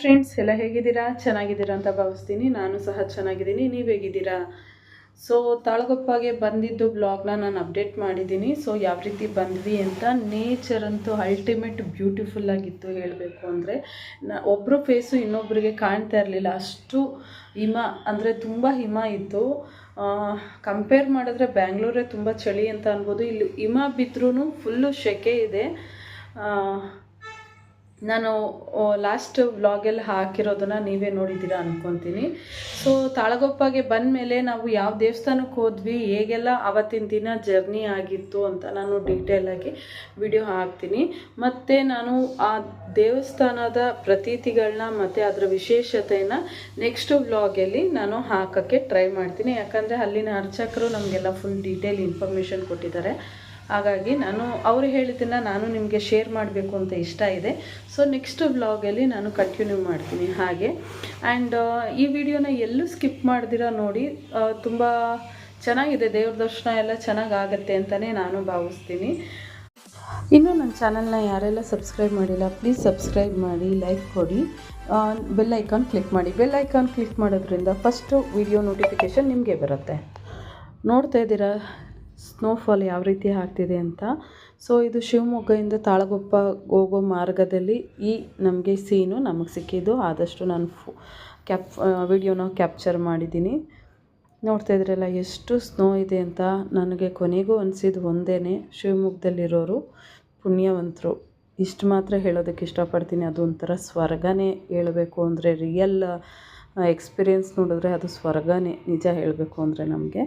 Friends ಎಲ್ಲ ಹೇಗಿದ್ದೀರಾ? ಚೆನ್ನಾಗಿದ್ದೀರಾ ಅಂತ ಭಾವಿಸ್ತೀನಿ. ನಾನು ಸಹ ಚೆನ್ನಾಗಿದ್ದೀನಿ. ನೀವು ಹೇಗಿದ್ದೀರಾ? ಸೊ ತಾಳಗೊಪ್ಪಗೆ ಬಂದಿದ್ದು ಬ್ಲಾಗ್ನ ನಾನು ಅಪ್ಡೇಟ್ ಮಾಡಿದ್ದೀನಿ. ಸೊ ಯಾವ ರೀತಿ ಬಂದ್ವಿ ಅಂತ ನೇಚರ್ ಅಂತೂ ಅಲ್ಟಿಮೇಟ್ ಬ್ಯೂಟಿಫುಲ್ ಆಗಿತ್ತು ಹೇಳಬೇಕು ಅಂದರೆ, ನ ಒಬ್ಬರು ಫೇಸು ಇನ್ನೊಬ್ಬರಿಗೆ ಕಾಣ್ತಾ ಇರಲಿಲ್ಲ. ಅಷ್ಟು ಹಿಮ, ಅಂದರೆ ತುಂಬ ಹಿಮ ಇತ್ತು. ಕಂಪೇರ್ ಮಾಡಿದ್ರೆ ಬ್ಯಾಂಗ್ಳೂರೇ ತುಂಬ ಚಳಿ ಅಂತ ಅನ್ಬೋದು. ಇಲ್ಲಿ ಹಿಮ ಬಿದ್ದರೂ ಫುಲ್ಲು ಸೆಕೆ ಇದೆ. ನಾನು ಲಾಸ್ಟ್ ವ್ಲಾಗಲ್ಲಿ ಹಾಕಿರೋದನ್ನು ನೀವೇ ನೋಡಿದ್ದೀರಾ ಅಂದ್ಕೊತೀನಿ ಸೊ ತಾಳಗೊಪ್ಪಗೆ ಬಂದ ಮೇಲೆ ನಾವು ಯಾವ ದೇವಸ್ಥಾನಕ್ಕೆ ಹೋದ್ವಿ, ಹೇಗೆಲ್ಲ ಅವತ್ತಿನ ದಿನ ಜರ್ನಿ ಆಗಿತ್ತು ಅಂತ ನಾನು ಡೀಟೇಲಾಗಿ ವಿಡಿಯೋ ಹಾಕ್ತೀನಿ. ಮತ್ತು ನಾನು ಆ ದೇವಸ್ಥಾನದ ಪ್ರತೀತಿಗಳನ್ನ ಮತ್ತು ಅದರ ವಿಶೇಷತೆನ ನೆಕ್ಸ್ಟ್ ವ್ಲಾಗಲ್ಲಿ ನಾನು ಹಾಕೋಕ್ಕೆ ಟ್ರೈ ಮಾಡ್ತೀನಿ. ಯಾಕಂದರೆ ಅಲ್ಲಿನ ಅರ್ಚಕರು ನಮಗೆಲ್ಲ ಫುಲ್ ಡೀಟೇಲ್ ಇನ್ಫಾರ್ಮೇಷನ್ ಕೊಟ್ಟಿದ್ದಾರೆ. ಹಾಗಾಗಿ ನಾನು ಅವರು ಹೇಳಿದ್ದನ್ನು ನಾನು ನಿಮಗೆ ಶೇರ್ ಮಾಡಬೇಕು ಅಂತ ಇಷ್ಟ ಇದೆ. ಸೊ ನೆಕ್ಸ್ಟ್ ವ್ಲಾಗಲ್ಲಿ ನಾನು ಕಂಟಿನ್ಯೂ ಮಾಡ್ತೀನಿ ಹಾಗೆ. ಆ್ಯಂಡ್ ಈ ವಿಡಿಯೋನ ಎಲ್ಲೂ ಸ್ಕಿಪ್ ಮಾಡ್ದಿರ ನೋಡಿ ತುಂಬ ಚೆನ್ನಾಗಿದೆ. ದೇವ್ರ ದರ್ಶನ ಎಲ್ಲ ಚೆನ್ನಾಗಾಗತ್ತೆ ಅಂತಲೇ ನಾನು ಭಾವಿಸ್ತೀನಿ. ಇನ್ನೂ ನನ್ನ ಚಾನಲ್ನ ಯಾರೆಲ್ಲ ಸಬ್ಸ್ಕ್ರೈಬ್ ಮಾಡಿಲ್ಲ ಪ್ಲೀಸ್ ಸಬ್ಸ್ಕ್ರೈಬ್ ಮಾಡಿ ಲೈಕ್ ಕೊಡಿ. ಬೆಲ್ ಐಕಾನ್ ಕ್ಲಿಕ್ ಮಾಡಿ. ಬೆಲ್ ಐಕಾನ್ ಕ್ಲಿಕ್ ಮಾಡೋದ್ರಿಂದ ಫಸ್ಟು ವಿಡಿಯೋ ನೋಟಿಫಿಕೇಷನ್ ನಿಮಗೆ ಬರುತ್ತೆ. ನೋಡ್ತಾ ಇದ್ದೀರಾ? ಸ್ನೋಫಾಲ್ ಯಾವ ರೀತಿ ಆಗ್ತಿದೆ ಅಂತ. ಸೊ ಇದು ಶಿವಮೊಗ್ಗದಿಂದ ತಾಳಗೊಪ್ಪ ಹೋಗೋ ಮಾರ್ಗದಲ್ಲಿ ಈ ನಮಗೆ ಸೀನು ನಮಗೆ ಸಿಕ್ಕಿದ್ದು. ಆದಷ್ಟು ನಾನು ಫು ಕ್ಯಾಪ್ ವಿಡಿಯೋನ ಕ್ಯಾಪ್ಚರ್ ಮಾಡಿದ್ದೀನಿ. ನೋಡ್ತಾ ಇದ್ರಲ್ಲ, ಎಷ್ಟು ಸ್ನೋ ಇದೆ ಅಂತ ನನಗೆ ಕೊನೆಗೂ ಅನಿಸಿದ್ದು ಒಂದೇ ಶಿವಮೊಗ್ಗದಲ್ಲಿರೋರು ಪುಣ್ಯವಂತರು. ಇಷ್ಟು ಮಾತ್ರ ಹೇಳೋದಕ್ಕೆ ಇಷ್ಟಪಡ್ತೀನಿ. ಅದು ಒಂಥರ ಸ್ವರ್ಗನೇ ಹೇಳಬೇಕು ಅಂದರೆ ರಿಯಲ್ ಎಕ್ಸ್ಪೀರಿಯೆನ್ಸ್ ನೋಡಿದ್ರೆ ಅದು ಸ್ವರ್ಗನೇ, ನಿಜ ಹೇಳಬೇಕು ಅಂದರೆ ನಮಗೆ.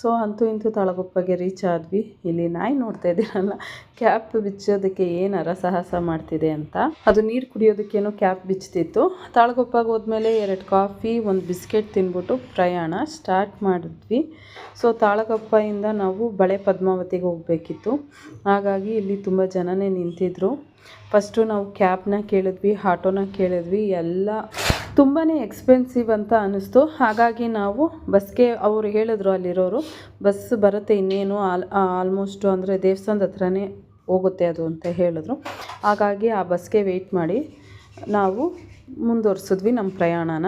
ಸೊ ಅಂತೂ ಇಂತೂ ತಾಳಗೊಪ್ಪಗೆ ರೀಚ್ ಆದ್ವಿ. ಇಲ್ಲಿ ನಾಯಿ ನೋಡ್ತಾ ಇದ್ದೀರಲ್ಲ ಕ್ಯಾಪ್ ಬಿಚ್ಚೋದಕ್ಕೆ ಏನು ಅರಸಾಹಸ ಮಾಡ್ತಿದೆ ಅಂತ. ಅದು ನೀರು ಕುಡಿಯೋದಕ್ಕೇನೋ ಕ್ಯಾಪ್ ಬಿಚ್ತಿತ್ತು. ತಾಳಗೊಪ್ಪಗೆ ಹೋದ್ಮೇಲೆ ಎರಡು ಕಾಫಿ ಒಂದು ಬಿಸ್ಕೆಟ್ ತಿನ್ಬಿಟ್ಟು ಪ್ರಯಾಣ ಸ್ಟಾರ್ಟ್ ಮಾಡಿದ್ವಿ. ಸೊ ತಾಳಗಪ್ಪಯಿಂದ ನಾವು ಬಳೆ ಪದ್ಮಾವತಿಗೆ ಹೋಗಬೇಕಿತ್ತು. ಹಾಗಾಗಿ ಇಲ್ಲಿ ತುಂಬ ಜನನೇ ನಿಂತಿದ್ರು. ಫಸ್ಟು ನಾವು ಕ್ಯಾಬ್ನ ಕೇಳಿದ್ವಿ ಆಟೋನ ಕೇಳಿದ್ವಿ, ಎಲ್ಲ ತುಂಬಾ ಎಕ್ಸ್ಪೆನ್ಸಿವ್ ಅಂತ ಅನ್ನಿಸ್ತು. ಹಾಗಾಗಿ ನಾವು ಬಸ್ಗೆ ಅವರು ಹೇಳಿದ್ರು ಅಲ್ಲಿರೋರು, ಬಸ್ ಬರುತ್ತೆ ಇನ್ನೇನು? ಆಲ್ ಆಲ್ಮೋಸ್ಟು ಅಂದರೆ ದೇವಸ್ಥಾನದ ಹತ್ರನೇ ಹೋಗುತ್ತೆ ಅದು ಅಂತ ಹೇಳಿದ್ರು. ಹಾಗಾಗಿ ಆ ಬಸ್ಗೆ ವೆಯ್ಟ್ ಮಾಡಿ ನಾವು ಮುಂದುವರ್ಸಿದ್ವಿ ನಮ್ಮ ಪ್ರಯಾಣನ.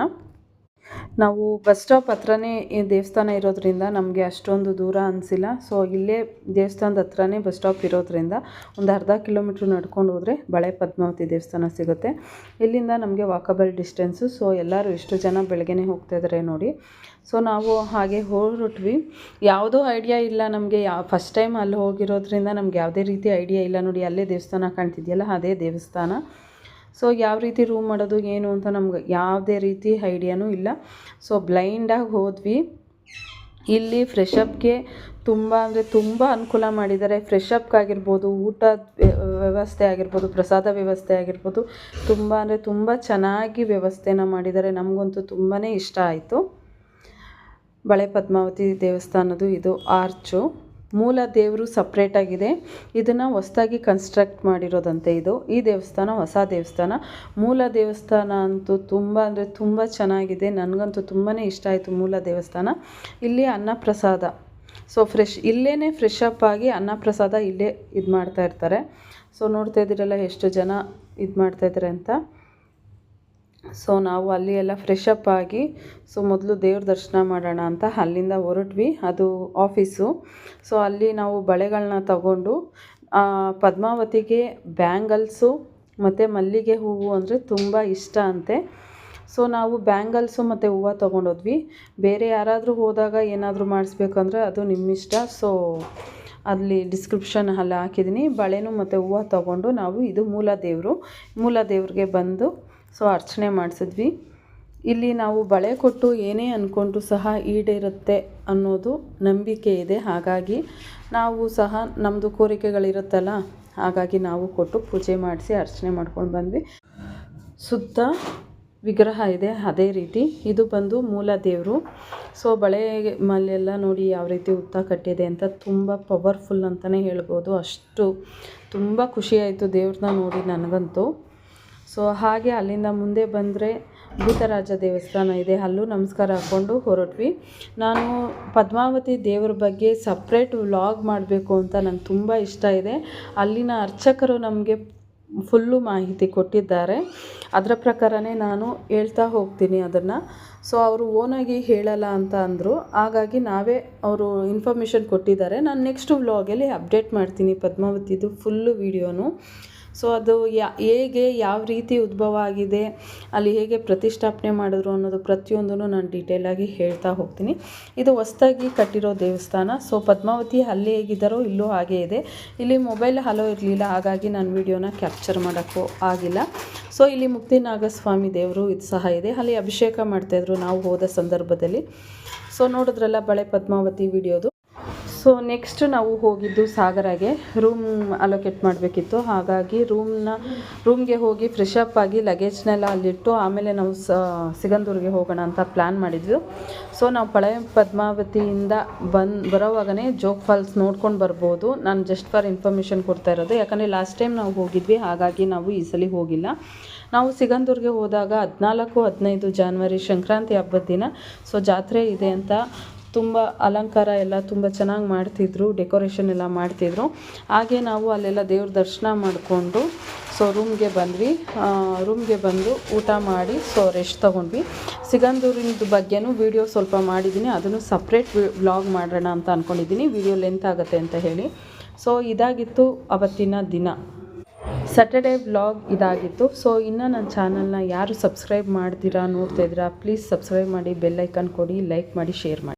ನಾವು ಬಸ್ ಸ್ಟಾಪ್ ಹತ್ರನೇ ದೇವಸ್ಥಾನ ಇರೋದ್ರಿಂದ ನಮಗೆ ಅಷ್ಟೊಂದು ದೂರ ಅನಿಸಿಲ್ಲ. ಸೊ ಇಲ್ಲೇ ದೇವಸ್ಥಾನದ ಹತ್ರನೇ ಬಸ್ ಸ್ಟಾಪ್ ಇರೋದ್ರಿಂದ ಒಂದು ಅರ್ಧ ಕಿಲೋಮೀಟ್ರ್ ನಡ್ಕೊಂಡು ಹೋದರೆ ಬಳೆ ಪದ್ಮಾವತಿ ದೇವಸ್ಥಾನ ಸಿಗುತ್ತೆ. ಇಲ್ಲಿಂದ ನಮಗೆ ವಾಕಬಲ್ ಡಿಸ್ಟೆನ್ಸು ಸೊ ಎಲ್ಲರೂ ಎಷ್ಟು ಜನ ಬೆಳಗ್ಗೆನೇ ಹೋಗ್ತಾ ಇದ್ದಾರೆ ನೋಡಿ. ಸೊ ನಾವು ಹಾಗೆ ಹೊರಟ್ವಿ. ಯಾವುದೋ ಐಡಿಯಾ ಇಲ್ಲ ನಮಗೆ. ಯಾ ಫಸ್ಟ್ ಟೈಮ್ ಅಲ್ಲಿ ಹೋಗಿರೋದ್ರಿಂದ ನಮ್ಗೆ ಯಾವುದೇ ರೀತಿ ಐಡಿಯಾ ಇಲ್ಲ ನೋಡಿ. ಅಲ್ಲೇ ದೇವಸ್ಥಾನ ಕಾಣ್ತಿದೆಯಲ್ಲ, ಅದೇ ದೇವಸ್ಥಾನ. ಸೊ ಯಾವ ರೀತಿ ರೂಮ್ ಮಾಡೋದು, ಏನು ಅಂತ ನಮ್ಗೆ ಯಾವುದೇ ರೀತಿ ಐಡಿಯಾನೂ ಇಲ್ಲ. ಸೊ ಬ್ಲೈಂಡಾಗಿ ಹೋದ್ವಿ. ಇಲ್ಲಿ ಫ್ರೆಶ್ ಅಪ್ಗೆ ತುಂಬ ಅಂದರೆ ತುಂಬ ಅನುಕೂಲ ಮಾಡಿದ್ದಾರೆ. ಫ್ರೆಶ್ ಅಪ್ಗಾಗಿರ್ಬೋದು ಊಟದ ವ್ಯವಸ್ಥೆ ಆಗಿರ್ಬೋದು, ಪ್ರಸಾದ ವ್ಯವಸ್ಥೆ ಆಗಿರ್ಬೋದು, ತುಂಬ ಅಂದರೆ ತುಂಬ ಚೆನ್ನಾಗಿ ವ್ಯವಸ್ಥೆನ ಮಾಡಿದ್ದಾರೆ. ನಮಗಂತೂ ತುಂಬಾ ಇಷ್ಟ ಆಯಿತು. ಬಳೆ ಪದ್ಮಾವತಿ ದೇವಸ್ಥಾನದ್ದು ಇದು ಆರ್ಚು. ಮೂಲ ದೇವರು ಸಪ್ರೇಟಾಗಿದೆ ಇದನ್ನು ಹೊಸ್ದಾಗಿ ಕನ್ಸ್ಟ್ರಕ್ಟ್ ಮಾಡಿರೋದಂತೆ ಇದು. ಈ ದೇವಸ್ಥಾನ ಹೊಸ ದೇವಸ್ಥಾನ. ಮೂಲ ದೇವಸ್ಥಾನ ಅಂತೂ ತುಂಬ ಅಂದರೆ ತುಂಬ ಚೆನ್ನಾಗಿದೆ. ನನಗಂತೂ ತುಂಬಾ ಇಷ್ಟ ಆಯಿತು ಮೂಲ ದೇವಸ್ಥಾನ. ಇಲ್ಲಿ ಅನ್ನಪ್ರಸಾದ. ಸೊ ಫ್ರೆಶ್ ಇಲ್ಲೇ ಫ್ರೆಶ್ ಅಪ್ ಆಗಿ ಅನ್ನಪ್ರಸಾದ ಇಲ್ಲೇ ಇದು ಮಾಡ್ತಾ ಇರ್ತಾರೆ. ಸೊ ನೋಡ್ತಾ ಇದ್ದೀರಲ್ಲ ಎಷ್ಟು ಜನ ಇದು ಮಾಡ್ತಾಯಿದ್ದಾರೆ ಅಂತ. ಸೊ ನಾವು ಅಲ್ಲಿ ಎಲ್ಲ ಫ್ರೆಶ್ ಅಪ್ ಆಗಿ, ಸೊ ಮೊದಲು ದೇವ್ರ ದರ್ಶನ ಮಾಡೋಣ ಅಂತ ಅಲ್ಲಿಂದ ಹೊರಟ್ವಿ. ಅದು ಆಫೀಸು ಸೊ ಅಲ್ಲಿ ನಾವು ಬಳೆಗಳನ್ನ ತಗೊಂಡು ಪದ್ಮಾವತಿಗೆ ಬ್ಯಾಂಗಲ್ಸು ಮತ್ತು ಮಲ್ಲಿಗೆ ಹೂವು ಅಂದರೆ ತುಂಬ ಇಷ್ಟ ಅಂತೆ. ಸೊ ನಾವು ಬ್ಯಾಂಗಲ್ಸು ಮತ್ತು ಹೂವು ತೊಗೊಂಡೋದ್ವಿ. ಬೇರೆ ಯಾರಾದರೂ ಹೋದಾಗ ಏನಾದರೂ ಮಾಡಿಸ್ಬೇಕಂದ್ರೆ ಅದು ನಿಮ್ಮಿಷ್ಟ. ಸೊ ಅಲ್ಲಿ ಡಿಸ್ಕ್ರಿಪ್ಷನ್ ಅಲ್ಲಿ ಹಾಕಿದ್ದೀನಿ. ಬಳೆನೂ ಮತ್ತು ಹೂವು ತೊಗೊಂಡು ನಾವು ಇದು ಮೂಲ ದೇವರು, ಮೂಲ ದೇವ್ರಿಗೆ ಬಂದು ಸೊ ಅರ್ಚನೆ ಮಾಡಿಸಿದ್ವಿ. ಇಲ್ಲಿ ನಾವು ಬಳೆ ಕೊಟ್ಟು ಏನೇ ಅಂದ್ಕೊಂಡು ಸಹ ಈಡೇರುತ್ತೆ ಅನ್ನೋದು ನಂಬಿಕೆ ಇದೆ. ಹಾಗಾಗಿ ನಾವು ಸಹ ನಮ್ಮದು ಕೋರಿಕೆಗಳಿರುತ್ತಲ್ಲ, ಹಾಗಾಗಿ ನಾವು ಕೊಟ್ಟು ಪೂಜೆ ಮಾಡಿಸಿ ಅರ್ಚನೆ ಮಾಡ್ಕೊಂಡು ಬಂದ್ವಿ. ಸುತ್ತ ವಿಗ್ರಹ ಇದೆ ಅದೇ ರೀತಿ. ಇದು ಬಂದು ಮೂಲ ದೇವರು. ಸೊ ಬಳೆ ಮಲ್ಲೆಲ್ಲ ನೋಡಿ ಯಾವ ರೀತಿ ಉತ್ತ ಕಟ್ಟಿದೆ ಅಂತ ತುಂಬ ಪವರ್ಫುಲ್ ಅಂತಲೇ ಹೇಳ್ಬೋದು. ಅಷ್ಟು ತುಂಬ ಖುಷಿಯಾಯಿತು ದೇವ್ರನ್ನ ನೋಡಿ ನನಗಂತೂ. ಸೊ ಹಾಗೆ ಅಲ್ಲಿಂದ ಮುಂದೆ ಬಂದರೆ ಭೂತರಾಜ ದೇವಸ್ಥಾನ ಇದೆ. ಅಲ್ಲೂ ನಮಸ್ಕಾರ ಹಾಕ್ಕೊಂಡು ಹೊರಟ್ವಿ. ನಾನು ಪದ್ಮಾವತಿ ದೇವರ ಬಗ್ಗೆ ಸಪ್ರೇಟ್ ವ್ಲಾಗ್ ಮಾಡಬೇಕು ಅಂತ ನಂಗೆ ತುಂಬ ಇಷ್ಟ ಇದೆ. ಅಲ್ಲಿನ ಅರ್ಚಕರು ನಮಗೆ ಫುಲ್ಲು ಮಾಹಿತಿ ಕೊಟ್ಟಿದ್ದಾರೆ. ಅದರ ಪ್ರಕಾರನೇ ನಾನು ಹೇಳ್ತಾ ಹೋಗ್ತೀನಿ ಅದನ್ನು. ಸೊ ಅವರು ಓನಾಗಿ ಹೇಳಲ್ಲ ಅಂತ ಅಂದರು. ಹಾಗಾಗಿ ನಾವೇ ಅವರು ಇನ್ಫಾರ್ಮೇಷನ್ ಕೊಟ್ಟಿದ್ದಾರೆ. ನಾನು ನೆಕ್ಸ್ಟ್ ವ್ಲಾಗಲ್ಲಿ ಅಪ್ಡೇಟ್ ಮಾಡ್ತೀನಿ ಪದ್ಮಾವತಿದು ಫುಲ್ಲು ವೀಡಿಯೋನು ಸೊ ಅದು ಯಾ, ಹೇಗೆ ಯಾವ ರೀತಿ ಉದ್ಭವ ಆಗಿದೆ, ಅಲ್ಲಿ ಹೇಗೆ ಪ್ರತಿಷ್ಠಾಪನೆ ಮಾಡಿದ್ರು ಅನ್ನೋದು ಪ್ರತಿಯೊಂದೂ ನಾನು ಡೀಟೇಲಾಗಿ ಹೇಳ್ತಾ ಹೋಗ್ತೀನಿ. ಇದು ಹೊಸದಾಗಿ ಕಟ್ಟಿರೋ ದೇವಸ್ಥಾನ. ಸೊ ಪದ್ಮಾವತಿ ಅಲ್ಲಿ ಹೇಗಿದ್ದಾರೋ ಇಲ್ಲೂ ಹಾಗೇ ಇದೆ. ಇಲ್ಲಿ ಮೊಬೈಲ್ ಹಲೋ ಇರಲಿಲ್ಲ, ಹಾಗಾಗಿ ನಾನು ವಿಡಿಯೋನ ಕ್ಯಾಪ್ಚರ್ ಮಾಡೋಕ್ಕೂ ಆಗಿಲ್ಲ. ಸೊ ಇಲ್ಲಿ ಮುಕ್ತಿ ನಾಗಸ್ವಾಮಿ ದೇವರು ಇದು ಸಹ ಇದೆ. ಅಲ್ಲಿ ಅಭಿಷೇಕ ಮಾಡ್ತಾಯಿದ್ರು ನಾವು ಹೋದ ಸಂದರ್ಭದಲ್ಲಿ. ಸೊ ನೋಡಿದ್ರಲ್ಲ ಬಳೆ ಪದ್ಮಾವತಿ ವಿಡಿಯೋದು ಸೊ ನೆಕ್ಸ್ಟ್ ನಾವು ಹೋಗಿದ್ದು ಸಾಗರಗೆ. ರೂಮ್ ಅಲೋಕೇಟ್ ಮಾಡಬೇಕಿತ್ತು. ಹಾಗಾಗಿ ರೂಮ್ನ ರೂಮ್ಗೆ ಹೋಗಿ ಫ್ರೆಶ್ ಅಪ್ ಆಗಿ ಲಗೇಜ್ನೆಲ್ಲ ಅಲ್ಲಿಟ್ಟು ಆಮೇಲೆ ನಾವು ಸಿಗಂದೂರಿಗೆ ಹೋಗೋಣ ಅಂತ ಪ್ಲ್ಯಾನ್ ಮಾಡಿದ್ವಿ. ಸೊ ನಾವು ಪಳೆ ಪದ್ಮಾವತಿಯಿಂದ ಬಂದು, ಬರೋವಾಗನೇ ಜೋಗ್ ಫಾಲ್ಸ್ ನೋಡ್ಕೊಂಡು ಬರ್ಬೋದು. ನಾನು ಜಸ್ಟ್ ಫಾರ್ ಇನ್ಫಾರ್ಮೇಷನ್ ಕೊಡ್ತಾ ಇರೋದು. ಯಾಕಂದರೆ ಲಾಸ್ಟ್ ಟೈಮ್ ನಾವು ಹೋಗಿದ್ವಿ, ಹಾಗಾಗಿ ನಾವು ಈ ಸಲ ಹೋಗಿಲ್ಲ. ನಾವು ಸಿಗಂದೂರಿಗೆ ಹೋದಾಗ ಹದಿನಾಲ್ಕು ಹದಿನೈದು ಜಾನ್ವರಿ ಸಂಕ್ರಾಂತಿ ಹಬ್ಬದ ದಿನ. ಸೊ ಜಾತ್ರೆ ಇದೆ ಅಂತ ತುಂಬ ಅಲಂಕಾರ ಎಲ್ಲ ತುಂಬ ಚೆನ್ನಾಗಿ ಮಾಡ್ತಿದ್ರು, ಡೆಕೋರೇಷನ್ ಎಲ್ಲ ಮಾಡ್ತಿದ್ರು. ಹಾಗೆ ನಾವು ಅಲ್ಲೆಲ್ಲ ದೇವ್ರ ದರ್ಶನ ಮಾಡಿಕೊಂಡು, ಸೊ ರೂಮ್ಗೆ ಬಂದ್ವಿ. ರೂಮ್ಗೆ ಬಂದು ಊಟ ಮಾಡಿ, ಸೊ ರೆಸ್ಟ್ ತೊಗೊಂಡ್ವಿ. ಸಿಗಂದೂರಿನ ಬಗ್ಗೆನೂ ವೀಡಿಯೋ ಸ್ವಲ್ಪ ಮಾಡಿದ್ದೀನಿ ಅದನ್ನು ಸಪ್ರೇಟ್ ವ್ಲಾಗ್ ಮಾಡೋಣ ಅಂತ ಅಂದ್ಕೊಂಡಿದ್ದೀನಿ ವೀಡಿಯೋ ಲೆಂತ್ ಆಗುತ್ತೆ ಅಂತ ಹೇಳಿ. ಸೊ ಇದಾಗಿತ್ತು ಅವತ್ತಿನ ದಿನ. ಸ್ಯಾಟರ್ಡೇ ವ್ಲಾಗ್ ಇದಾಗಿತ್ತು. ಸೊ ಇನ್ನು ನನ್ನ ಚಾನಲ್ನ ಯಾರು ಸಬ್ಸ್ಕ್ರೈಬ್ ಮಾಡ್ತೀರಾ, ನೋಡ್ತಾ ಇದ್ದೀರಾ ಪ್ಲೀಸ್ ಸಬ್ಸ್ಕ್ರೈಬ್ ಮಾಡಿ ಬೆಲ್ಲೈಕನ್ ಕೊಡಿ ಲೈಕ್ ಮಾಡಿ ಶೇರ್ ಮಾಡಿ.